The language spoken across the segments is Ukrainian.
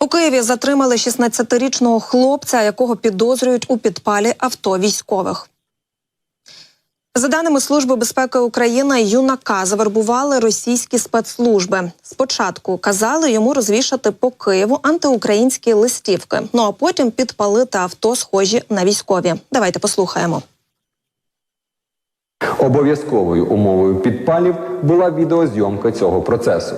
У Києві затримали 16-річного хлопця, якого підозрюють у підпалі авто військових. За даними Служби безпеки України, юнака завербували російські спецслужби. Спочатку казали йому розвішати по Києву антиукраїнські листівки. Ну а потім підпалити авто, схожі на військові. Давайте послухаємо. Обов'язковою умовою підпалів була відеозйомка цього процесу.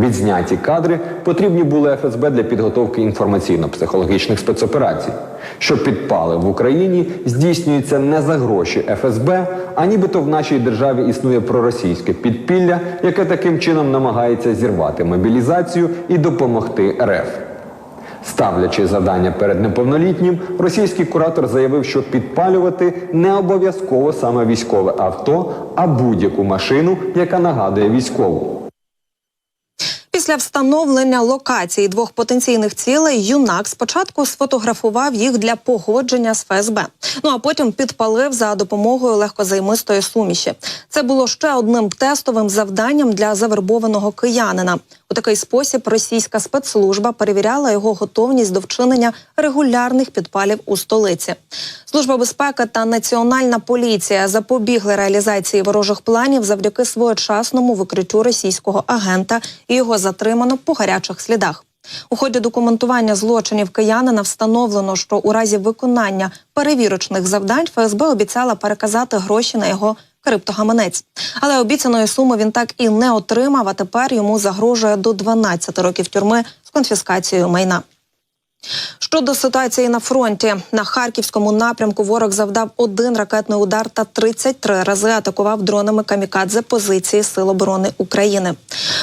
Відзняті кадри потрібні були ФСБ для підготовки інформаційно-психологічних спецоперацій. Що підпали в Україні здійснюються не за гроші ФСБ, а нібито в нашій державі існує проросійське підпілля, яке таким чином намагається зірвати мобілізацію і допомогти РФ. Ставлячи завдання перед неповнолітнім, російський куратор заявив, що підпалювати не обов'язково саме військове авто, а будь-яку машину, яка нагадує військову. Після встановлення локації двох потенційних цілей юнак спочатку сфотографував їх для погодження з ФСБ. Ну а потім підпалив за допомогою легкозаймистої суміші. Це було ще одним тестовим завданням для завербованого киянина. У такий спосіб російська спецслужба перевіряла його готовність до вчинення регулярних підпалів у столиці. Служба безпеки та національна поліція запобігли реалізації ворожих планів завдяки своєчасному викриттю російського агента і його затримано по гарячих слідах. У ході документування злочинів киянина встановлено, що у разі виконання перевірочних завдань ФСБ обіцяла переказати гроші на його криптогаманець. Але обіцяної суми він так і не отримав. А тепер йому загрожує до 12 років тюрми з конфіскацією майна. Щодо ситуації на фронті на харківському напрямку ворог завдав один ракетний удар та 33 рази атакував дронами камікадзе позиції Сил оборони України.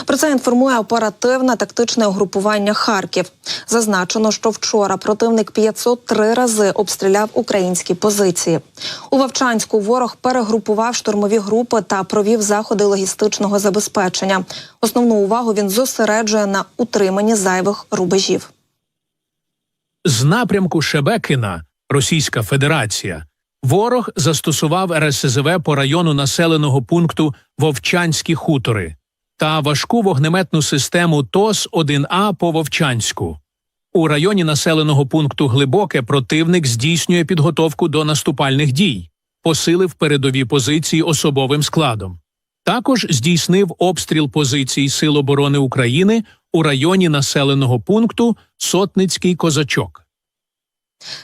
Про це інформує оперативне тактичне угрупування Харків. Зазначено, що вчора противник 503 рази обстріляв українські позиції. У Вовчанську ворог перегрупував штурмові групи та провів заходи логістичного забезпечення. Основну увагу він зосереджує на утриманні зайвих рубежів. З напрямку Шебекина, Російська Федерація, ворог застосував РСЗВ по району населеного пункту Вовчанські хутори та важку вогнеметну систему ТОС-1А по Вовчанську. У районі населеного пункту Глибоке противник здійснює підготовку до наступальних дій, посилив передові позиції особовим складом. Також здійснив обстріл позицій Сил оборони України у районі населеного пункту Сотницький Козачок.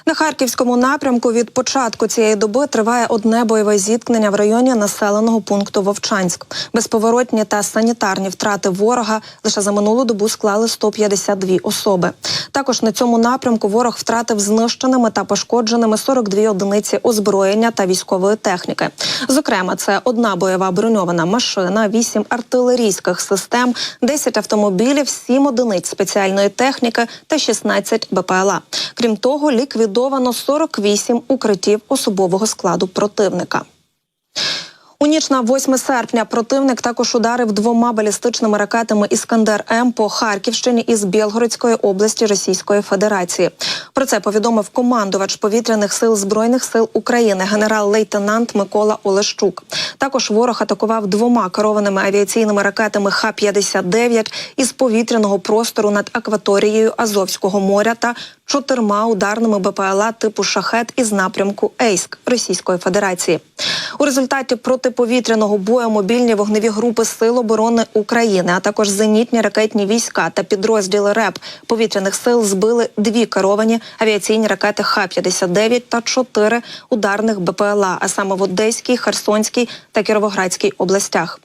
На харківському напрямку від початку цієї доби триває одне бойове зіткнення в районі населеного пункту Вовчанськ. Безповоротні та санітарні втрати ворога лише за минулу добу склали 152 особи. Також на цьому напрямку ворог втратив знищеними та пошкодженими 42 одиниці озброєння та військової техніки. Зокрема, це одна бойова броньована машина, 8 артилерійських систем, 10 автомобілів, 7 одиниць спеціальної техніки та 16 БПЛА. Крім того, ліквідовано 48 укриттів особового складу противника. У ніч на 8 серпня противник також ударив двома балістичними ракетами Іскандер М по Харківщині із Білгородської області Російської Федерації. Про це повідомив командувач повітряних сил збройних сил України генерал-лейтенант Микола Олещук. Також ворог атакував двома керованими авіаційними ракетами Х-59 із повітряного простору над акваторією Азовського моря та чотирма ударними БПЛА типу шахет із напрямку Ейськ Російської Федерації. У результаті протиповітряного бою мобільні вогневі групи Сил оборони України, а також зенітні ракетні війська та підрозділи РЕП повітряних сил збили дві керовані авіаційні ракети Х-59 та чотири ударних БПЛА, а саме в Одеській, Херсонській та Кіровоградській областях.